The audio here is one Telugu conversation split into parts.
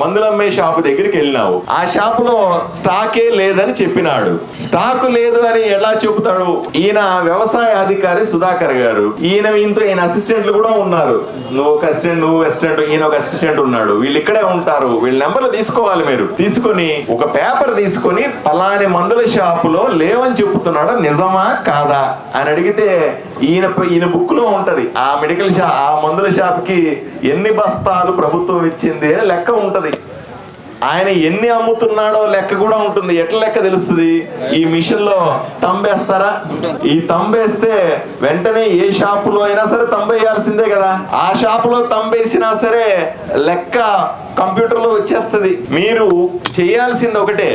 మందులమ్మే షాపు దగ్గరికి వెళ్ళినావు. ఆ షాప్లో స్టాకే లేదని చెప్పినాడు. స్టాక్ లేదు అని ఎలా చెబుతాడు? ఈయన వ్యవసాయ అధికారి సుధాకర్ గారు. ఈయన ఈయనతో ఈయన అసిస్టెంట్లు కూడా ఉన్నారు. నువ్వు ఒక అసిస్టెంట్ నువ్వు అసిస్టెంట్ ఈయన ఒక అసిస్టెంట్ ఉన్నాడు. వీళ్ళు ఇక్కడే ఉంటారు. వీళ్ళ నెంబర్లు తీసుకోవాలి మీరు. తీసుకొని ఒక పేపర్ తీసుకొని పలాని మందుల షాపులో లేవని చెబుతున్నాడు? నిజమా కాదా? అని అడిగితే ఈయన ఈయన బుక్లో ఉంటది. ఆ మెడికల్ షాప్ ఆ మందుల షాప్కి ఎన్ని బస్తాలు ప్రభుత్వం ఇచ్చింది అని లెక్క ఉంటది. ఆయన ఎన్ని అమ్ముతున్నాడో లెక్క కూడా ఉంటుంది. ఎట్లా లెక్క తెలుస్తుంది? ఈ మిషన్లో తంబేస్తారా? ఈ తంబేస్తే వెంటనే ఏ షాపులో అయినా సరే తంబేయాల్సిందే కదా. ఆ షాపులో తంబేసినా సరే లెక్క కంప్యూటర్లో వచ్చేస్తుంది. మీరు చేయాల్సింది ఒకటే.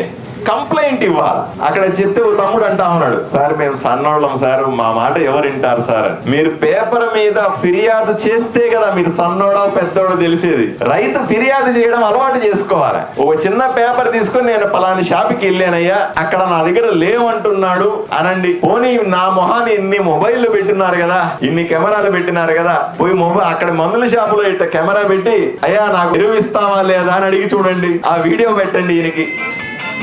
కంప్లైంట్ ఇవ్వాలి. అక్కడ చెప్తే ఓ తమ్ముడు అంటా ఉన్నాడు సార్ మేము సన్నోళ్ళం సార్ మా మాట ఎవరు వింటారు సార్? మీరు పేపర్ మీద ఫిర్యాదు చేస్తే కదా మీరు సన్నోడో పెద్దోడో తెలిసేది. రైతు ఫిర్యాదు చేయడం అలవాటు చేసుకోవాలి. ఒక చిన్న పేపర్ తీసుకొని నేను పలాని షాప్కి వెళ్ళానయ్యా అక్కడ నా దగ్గర లేవంటున్నాడు అనండి. పోనీ నా మొహాన్ని ఇన్ని మొబైల్ పెట్టినారు కదా ఇన్ని కెమెరాలు పెట్టినారు కదా పోయి మొబైల్ అక్కడ మందుల షాపులో ఇట్ట కెమెరా పెట్టి అయ్యా నాకు ఎరువు ఇస్తావా లేదా? అని అడిగి చూడండి. ఆ వీడియో పెట్టండి ఈయనకి.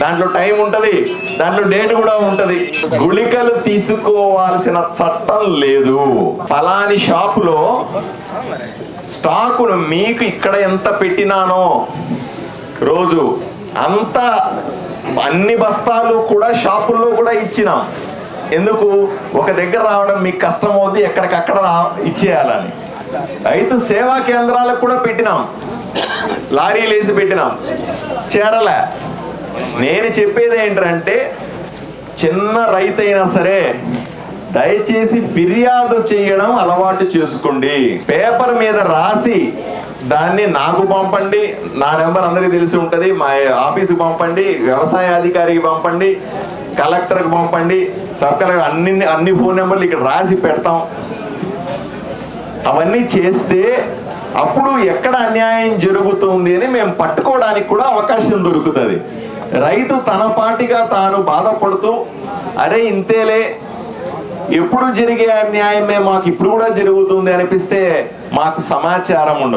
దాంట్లో టైం ఉంటది దాంట్లో డేట్ కూడా ఉంటది. గుళికలు తీసుకోవాల్సిన చట్టం లేదు. ఫలాని షాపులో స్టాకును మీకు ఇక్కడ ఎంత పెట్టినానో రోజు అంత అన్ని బస్తాలు కూడా షాపుల్లో కూడా ఇచ్చినాం. ఎందుకు? ఒక దగ్గర రావడం మీకు కష్టం అవుద్ది ఎక్కడికక్కడ రా ఇచ్చేయాలని. రైతు సేవా కేంద్రాలకు కూడా పెట్టినాం. లారీలు వేసి పెట్టినాం. చేరలే. నేను చెప్పేది ఏంటంటే చిన్న రైతు అయినా సరే దయచేసి ఫిర్యాదు చేయడం అలవాటు చేసుకోండి. పేపర్ మీద రాసి దాన్ని నాకు పంపండి. నా నెంబర్ అందరికీ తెలిసి ఉంటుంది. మా ఆఫీస్కి పంపండి. వ్యవసాయ అధికారికి పంపండి. కలెక్టర్కి పంపండి. సబ్ కలెక్టర్ అన్ని అన్ని ఫోన్ నెంబర్లు ఇక్కడ రాసి పెడతాం. అవన్నీ చేస్తే అప్పుడు ఎక్కడ అన్యాయం జరుగుతుంది అని మేము పట్టుకోవడానికి కూడా అవకాశం దొరుకుతుంది. రైతు తన పాటిగా తాను బాధపడుతూ అరే ఇంతేలే ఎప్పుడు జరిగే అన్యాయమే మాకు ఇప్పుడు కూడా జరుగుతుంది అనిపిస్తే మాకు సమాచారం ఉండదు.